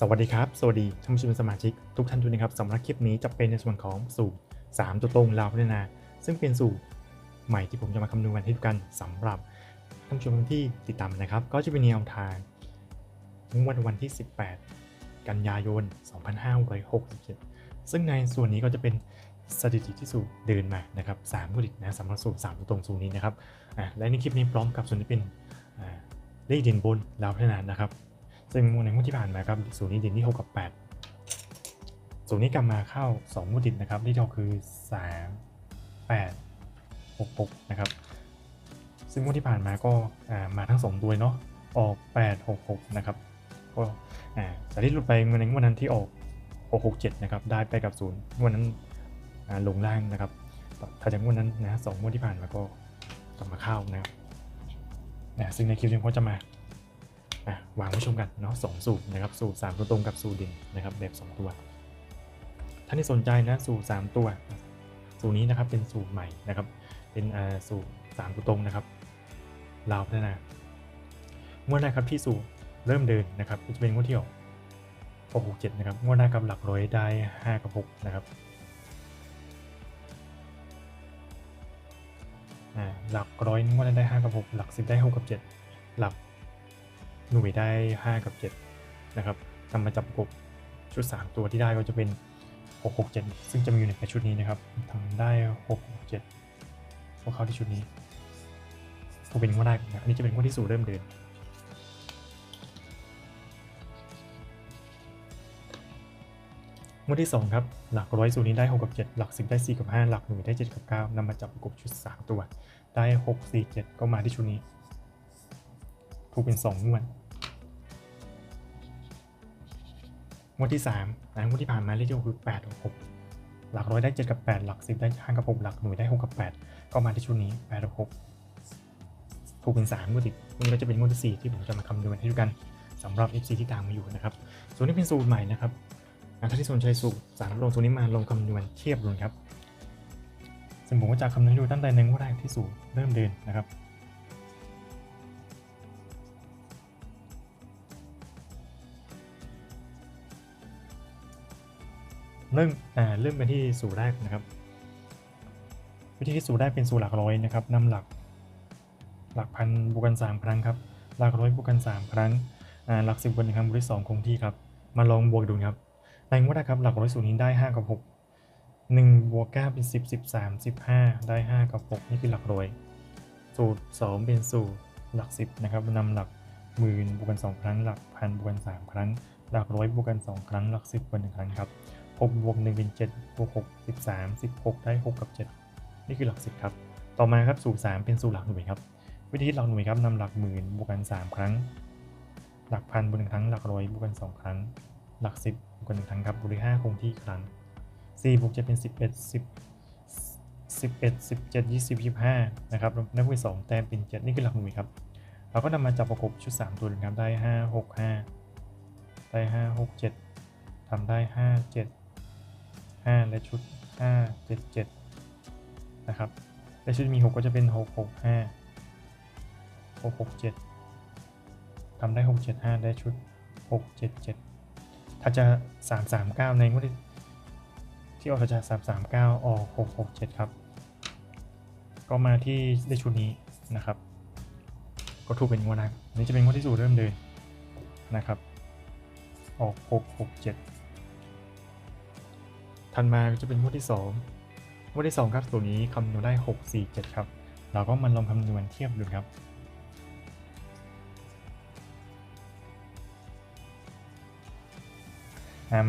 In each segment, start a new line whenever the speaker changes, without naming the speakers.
สวัสดีครับ สวัสดีท่านผู้ชมสมาชิก ทุกท่านทุกนะครับสำหรับคลิปนี้จะเป็นในส่วนของสูตร3ตัวตรงลาวพัฒนา ซึ่งเป็นสูตรใหม่ที่ผมจะมาคำนวณให้ทุกกันสำหรับท่านผู้ชมที่ติดตามนะครับ ก็จะเป็นแนวทางงวดวันที่ 18 กันยายน 2567 ซึ่งในส่วนนี้ก็จะเป็นสถิติที่สูตรเดินมานะครับ3ผลิตนะสำหรับสูตร3ตัวตรงสูตรนี้นะครับอะและในคลิปนี้พร้อมกับส่วนที่เป็นอ่าเลขเด่นบนลาวพัฒนานะครับ ซึ่งในงวดที่ผ่านมาครับศูนย์นี้ด่นที่6กับ8ศูนย์นี้กลับมาเข้า2งวดติดนะครับที่เราคือ 3 8 6 6นะครับซึ่งงวดที่ผ่านมาก็อ่ามาทั้ง2ตัวเนาะออก 8 6 6นะครับก็อ่าแต่ที่หลุดไปในงวดนั้นที่ออก 6 6 7นะครับได้ไปกับศูนย์งวดนั้นลงล่างนะครับถ้าจากงวดนั้นนะสองงวดที่ผ่านมาก็กลับมาเข้านะครับนะซึ่งในคลิปนี้ผมจะมา วางไว้ชมกันเนาะสองสูตรนะครับสูตร 3 ตัวตรงกับสูตรเด่นนะครับแบบ 2 ตัวท่านที่สนใจนะสูตร 3 ตัว สูตรนี้นะครับเป็นสูตรใหม่นะครับ เป็นสูตร 3 ตัวตรงนะครับลาวพัฒนางวดแรกครับที่สูตรเริ่มเดินนะครับจะเป็นงวดที่ออก6 6 7นะครับงวดหน้ากับหลักร้อยได้ 5 กับ 6 นะครับหลักร้อยงวดได้ 5 กับ 6 หลัก 10 ได้ 6 กับ 7 หลัก หน่วยได้ 5 กับ 7 นะครับนำมาจับกบชุด 3 ตัวที่ได้ก็จะเป็น 6 6 7 ซึ่งจะมีอยู่ในชุดนี้นะครับทำได้ 6 6 7พวกเขาที่ชุดนี้ก็เป็นงวดแรกนะอันนี้จะเป็นงวดที่สู่เริ่มเดินงวดที่ 2 ครับ หลักร้อยสูตรนี้ได้ 6 กับ 7 หลัก 10 ได้ 4 กับ 5 หลักหน่วยได้ 7 กับ 9นำมาจับประกบชุด 3 ตัว ได้ 6 4 7 ก็มาที่ชุดนี้ ถูกเป็น 2 งวด งวดที่3นะงวดที่ผ่านมาเลขที่ออกคือ8กับ6หลักร้อยได้ 7 กับ 8 หลัก 10 ได้5กับ 6 หลักหน่วยได้ 6 กับ 8 ก็มาที่ชุดนี้8กับ6ถูกเป็น3งวดติดนี่ก็จะเป็นงวดที่4ที่ผมจะมาคำนวณให้ดูกันสำหรับ FC ที่ตามมาอยู่นะครับส่วนนี้เป็นสูตรใหม่นะครับอะถ้าที่สนใจสูตรสารลงสูตรนี้มาลงคำนวณเทียบดูครับซึ่งผมก็จะคำนวณให้ดูตั้งแต่ในงวดแรกที่สูตรเริ่มเดินนะครับ เริ่มอ่าเริ่มกันที่สูตรแรกนะครับ วิธีที่สูตรแรกเป็นสูตรหลักร้อยนะครับนำหลักหลักพันบวกกัน 3 ครั้งครับหลักร้อยบวกกัน 3 ครั้งอ่าหลักสิบบวกหนึ่งครั้งบวกที่สองคงที่ครับมาลองบวกดูครับในงวดแรกครับหลักร้อยสูตรนี้ได้ 5 กับ 6 1บวก9เป็น 10 13 15 ได้ 5 กับ 6 นี่คือหลักร้อย สูตร 2 เป็นสูตรหลัก 10นะครับนำหลักหมื่นบวกกัน 2 ครั้ง หลักพันบวกกัน 3 ครั้ง หลักร้อยบวกกัน 2 ครั้ง หลัก 10บวก1ครั้งครับ 6บวก1เป็น7บวก6 13 16 ได้ 6 กับ 7 นี่คือหลัก 10 ครับ ต่อมาครับสูตร3เป็นสูตรหลักหน่วยครับ วิธีหลักหน่วยครับนำหลักหมื่นบวกกัน 3 ครั้ง หลักพันบวก1ครั้ง หลักร้อยบวกกัน 2 ครั้ง หลัก 10บวกกัน1ครั้งครับบวกด้วย5คงที่ครั้ง4บวก7เป็น 11 10 11 17 20 25นะครับนับไป2แต้มเป็น 7 นี่คือหลักหน่วยครับ เราก็นำมาจับประกบชุด 3 ตัวเลยครับได้ 5 6 5 ได้ 5 6 7ทำได้ 5 7 5 และชุด 5 7 7 นะครับ และชุดมี 6 ก็จะเป็น 6 6 5 6 6 7ทำได้ 6 7 5 ได้ชุด 6 7 7 ถ้าจะ 3 3 9 ในงวดที่ที่ออกจะ3 3 9 ออก 6 6 7 ครับ ก็มาที่ได้ชุดนี้นะครับ ก็ถูกเป็นงวดแรกอันนี้จะเป็นงวดที่สูตรเริ่มเดินนะครับ ออก 6 6 7 ถัดมาจะเป็นงวดที่2งวดที่ 2 ครับตัวนี้คำนวณได้ 6 4 7 ครับ เราก็มาลองคำนวณเทียบดูครับ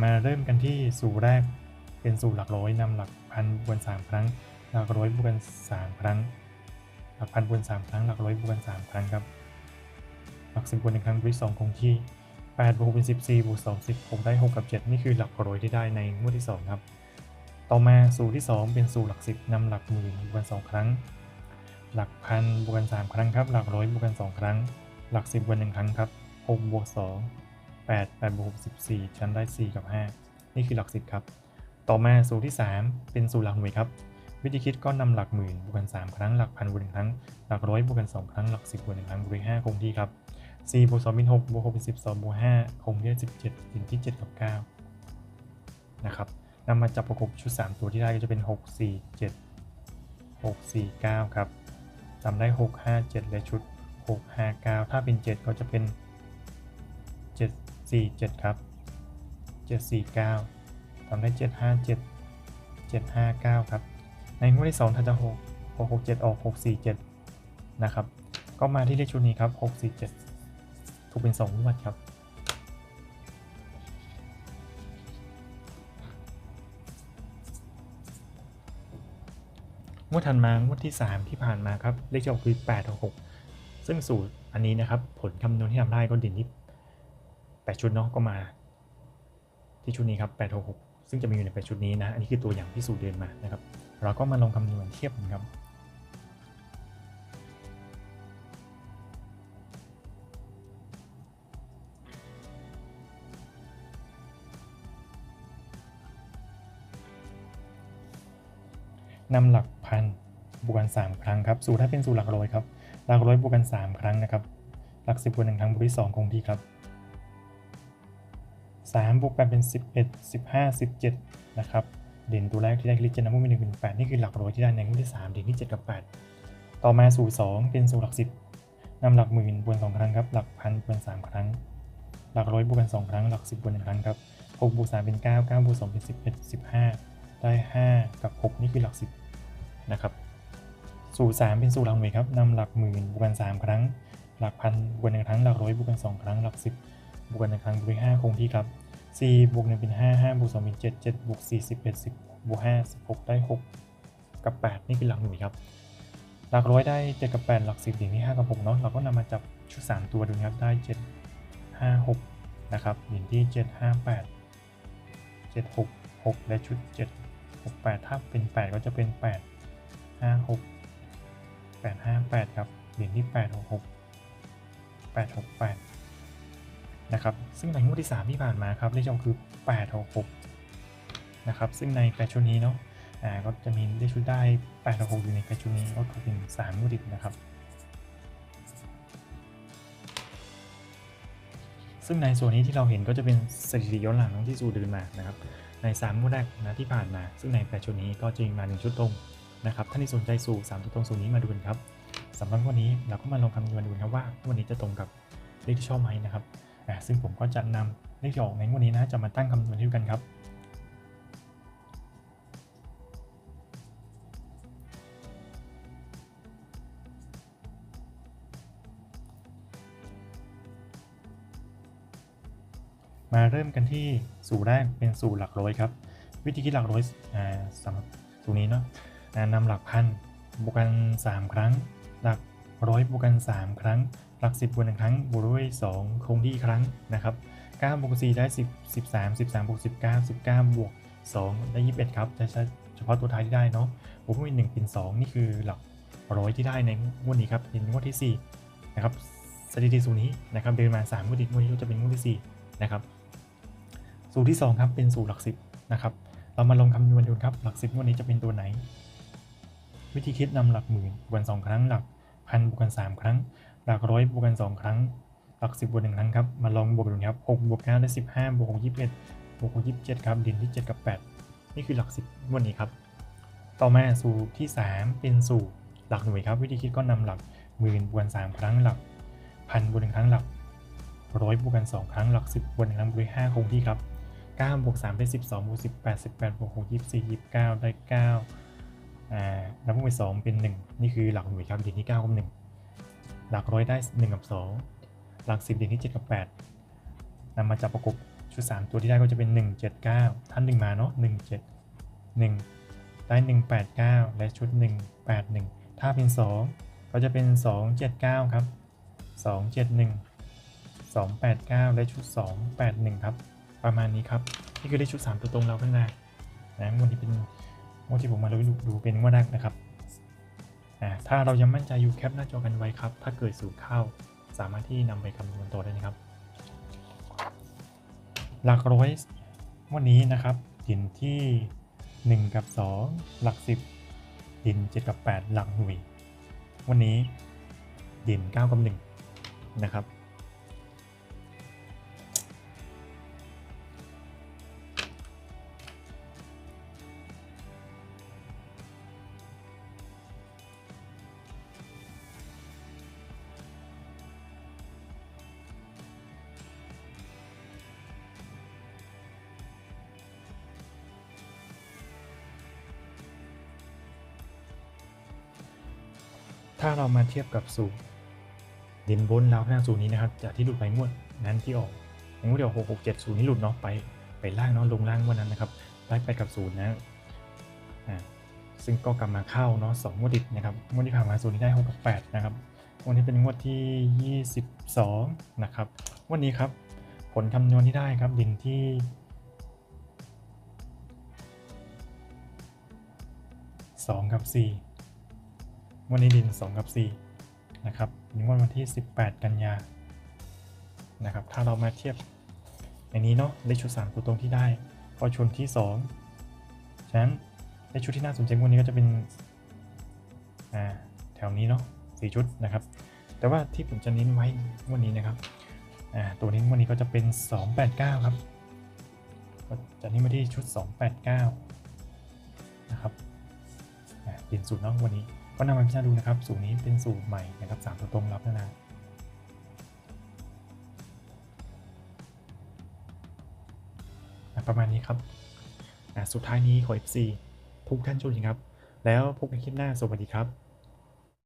มาเริ่มกันที่สูตรแรกเป็นสูตรหลักร้อยนำหลักพันบวกสามครั้ง หลักร้อยบวกกันสามครั้ง หลักพันบวกสามครั้ง หลักร้อยบวกกันสามครั้งครับ หลักสิบบวกหนึ่งครั้งบวกสองคงที่ แปดบวกเป็นสิบสี่บวกสองสิบหกได้หกกับเจ็ดนี่คือหลักร้อยที่ได้ในงวดที่สองครับ ต่อมาสูตรที่สองเป็นสูตรหลักสิบนำหลักหมื่นบวกกันสองครั้ง หลักพันบวกกันสามครั้งครับ หลักร้อยบวกกันสองครั้ง หลักสิบบวกหนึ่งครั้งครับหกบวกสอง8 8บวก14ชั้นได้ 4 กับ 5 นี่คือหลัก 10 ครับ ต่อมาสูตรที่ 3 เป็นสูตรหลักหน่วยครับ วิธีคิดก็นำหลักหมื่นบวกกัน 3 ครั้ง หลักพันบวก1ครั้ง หลักร้อยบวกกัน 2 ครั้ง หลัก 10บวก1ครั้งบวกด้วย5คงที่ครับ สี่บวกสองเป็นหกบวกหกเป็นสิบสองบวกห้าคงที่ได้สิบเจ็ดดินที่เจ็ดกับเก้านะครับนำมาจับประกบชุดสามตัวที่ได้ก็จะเป็นหกสี่เจ็ดหกสี่เก้าครับจำได้หกห้าเจ็ดและชุดหกห้าเก้าถ้าเป็นเจ็ดก็จะเป็นเจ็ดสี่เจ็ดครับเจ็ดสี่เก้าจำได้เจ็ดห้าเจ็ดเจ็ดห้าเก้าครับ ในงวดที่สองถ้าจะหกหกหกเจ็ดออกหกสี่เจ็ดนะครับ ก็มาที่เลขชุดนี้ครับหกสี่เจ็ด ถูกเป็นสองวดครับ งวดถัดมางวดที่ 3 ที่ผ่านมาครับ เลขที่ออกคือ8 6 6ซึ่งสูตรอันนี้นะครับ ผลคำนวณที่ทำได้ก็เด่นที่8ชุดเนาะก็มา ที่ชุดนี้ครับ8 6 6ซึ่งจะมีอยู่ใน8ชุดนี้นะ อันนี้คือตัวอย่างที่สูตรเดินมานะครับ เราก็มาลองคำนวณเทียบกันครับ นำหลักพันบวกกัน 3 ครั้งครับสูตรถ้าเป็นสูตรหลักร้อยครับหลักร้อยบวกกัน 3 ครั้งนะครับ หลัก 10บวกหนึ่งครั้งบวกที่2คงที่ครับ3บวก8เป็น 11 15 17นะครับเด่นตัวแรกที่ได้คลิกจะนำมุ่งเป็นหนึ่งเป็นแปดนี่คือหลักร้อยที่ได้ในงวดที่ 3 เด่นที่ 7 กับ 8 ต่อมาสูตร2เป็นสูตรหลัก 10นำหลักหมื่นบวก2ครั้งครับหลักพันบวก3ครั้ง หลักร้อยบวกกัน2ครั้ง หลัก10บวก1ครั้งครับ6บวก3เป็น9 9บวก2เป็น11 15ได้5กับ6นี่คือหลัก10 นะครับ สูตร3เป็นสูตรหลักหน่วยครับนำหลักหมื่นบวกกัน 3 ครั้ง หลักพันบวกหนึ่งครั้ง หลักร้อยบวกกัน 2 ครั้ง หลัก 10บวกกันหนึ่งครั้งบวกด้วย5คงที่ครับ4บวก1เป็น 5 5บวก2เป็น7 7บวก4 11 10บวก5 16 ได้ 6 กับ 8 นี่คือหลักหน่วยครับ หลักร้อยได้7กับ 8 หลัก 10เหรียญที่5กับ6เนาะเราก็นำมาจับชุด 3 ตัวดูนะครับได้ 7 5 6 นะครับเหรียญที่ 7 5 8 7 6 6 และชุด 7 6 8 ถ้าเป็น 8 ก็จะเป็น 8 5 6 8 5 8ครับเหรียญที่8 6 6 8 6 8นะครับ ซึ่งในงวดที่3ที่ผ่านมาครับเลขจำคือ8 6 6นะครับ ซึ่งใน8ชุดนี้เนาะอ่าก็จะมีเลขชุดได้8 6 6อยู่ใน8ชุดนี้ก็คือเป็น3งวดติดนะครับซึ่งในส่วนนี้ที่เราเห็นก็จะเป็นสถิติย้อนหลังที่สูเดินมานะครับใน3งวดแรกนะที่ผ่านมา ซึ่งใน8ชุดนี้ก็จะมีมา1ชุดตรง นะครับท่านที่สนใจสูตร3ชุดตรงสูตรนี้มาดูกันครับสำหรับวันนี้เราก็มาลองคำนวณดูครับว่าวันนี้จะตรงกับเลขที่ชอบไหมนะครับซึ่งผมก็จะนำเลขที่ออกในวันนี้นะจะมาตั้งคำนวณให้ดูกันครับมาเริ่มกันที่สูตรแรกเป็นสูตรหลักร้อยครับ วิธีคิดหลักร้อยอ่าสำหรับสูตรนี้เนาะ นำหลักพันบวกกัน 3 ครั้ง หลักร้อยบวกกัน 3 ครั้ง หลัก 10บวกหนึ่งครั้งบวกด้วย2คงที่ครั้งนะครับ9บวก4ได้ 10 13 13บวก19 19บวก2ได้21ครับจะใช้เฉพาะตัวท้ายที่ได้เนาะบวกด้วย1เป็น 2 นี่คือหลักร้อยที่ได้ในงวดนี้ครับเป็นงวดที่ 4 นะครับสถิติสูตรนี้นะครับเดินมา3งวดติดงวดนี้จะเป็นงวดที่4นะครับสูตรที่ 2 ครับเป็นสูตรหลัก10นะครับเรามาลองคำนวณดูครับหลัก10งวดนี้จะเป็นตัวไหน วิธีคิดนำหลักหมื่นบวกกัน2ครั้งหลักพันบวกกัน3ครั้ง หลักร้อยบวกกัน2ครั้ง หลัก10บบวก1ครั้งครับมาลองบวกดูครับ6บวก9ได้15บห้าบวก6 21บเอ็ดบวก6 27ครับดินที่7กับ8นี่คือหลัก10งวดนี้ครับ ต่อมาสูตรที่3เป็นสูตรหลักหน่วยครับวิธีคิดก็นำหลักหมื่นบวกกัน3ครั้งหลักพันบวก1ครั้งหลักร้อยบวกกัน2ครั้งหลัก10บบวก1ครั้งบวกด้วย5คงที่ครับ9บวก3เป็น12บวก18 18บวก6 24 29 ได้9อ่า นับวงไป2เป็น1นี่คือหลักหน่วยครับเด่นที่9กับ1หลักร้อยได้1กับ2หลัก10เด่นที่7กับ8นำมาจับประกบชุด3ตัวที่ได้ก็จะเป็น1 7 9ท่าน1มาเนาะ1 7 1ได้1 8 9และชุด1 8 1ถ้าเป็น2ก็จะเป็น2 7 9ครับ2 7 1 2 8 9และชุด2 8 1ครับ ประมาณนี้ครับ นี่คือได้ชุด3ตัวตรงเราข้างหน้านะงวดนี้เป็น งที่ผมมาดูดูเป็นงวดแรกนะครับถ้าเรายังมั่นใจอยู่แคปหน้าจอกันไว้ครับ ถ้าเกิดสูตรเข้าสามารถที่นำไปคำนวณต่อได้นะครับ หลักร้อยวันนี้นะครับดินที่ 1 กับ 2 หลัก 10ดิน7 กับ 8 หลักหน่วย วันนี้ดิน9กับ1นะครับ ถ้าเรามาเทียบกับสูตรดินบนแล้วหน้าสูตรนี้นะครับจากที่หลุดไปงวดนั้นที่ออกงวดเดียวหกหกเจ็ดศูนย์นี่หลุดเนาะไปไปล่างเนาะลงล่างวันนั้นนะครับไล่ไปกับศูนย์นะอ่าซึ่งก็กลับมาเข้าเนาะสองงวดติดนะครับงวดที่ผ่านมาศูนย์นี้ได้หกกับแปดนะครับวันนี้เป็นงวดที่ยี่สิบสองนะครับ วันนี้ครับผลคำนวณที่ได้ครับดินที่สองกับสี่ วันนี้ดินสองกับสี่นะครับในวันวันที่ 18 กันยานะครับ ถ้าเรามาเทียบอย่างนี้เนาะเลขชุด 3 ตัวตรงที่ได้พอชนที่ 2 ฉะนั้นเลขชุดที่น่าสนใจวันนี้ก็จะเป็นอ่าแถวนี้เนาะสี่ชุดนะครับ แต่ว่าที่ผมจะเน้นไว้วันนี้นะครับอ่าตัวนี้วันนี้ก็จะเป็น 289 ครับก็จะน้นมาที่ชุด 289 นะครับเปลี่ยนสูตรเนาะวันนี้ ก็นำมาพิจารณาดูนะครับ สูตรนี้เป็นสูตรใหม่นะครับสามตัวตรงรับนะนะประมาณนี้ครับอะสุดท้ายนี้ขอ FC ทุกท่านชคดีครับ แล้วพบกันคลิปหน้าสวัสดีครับ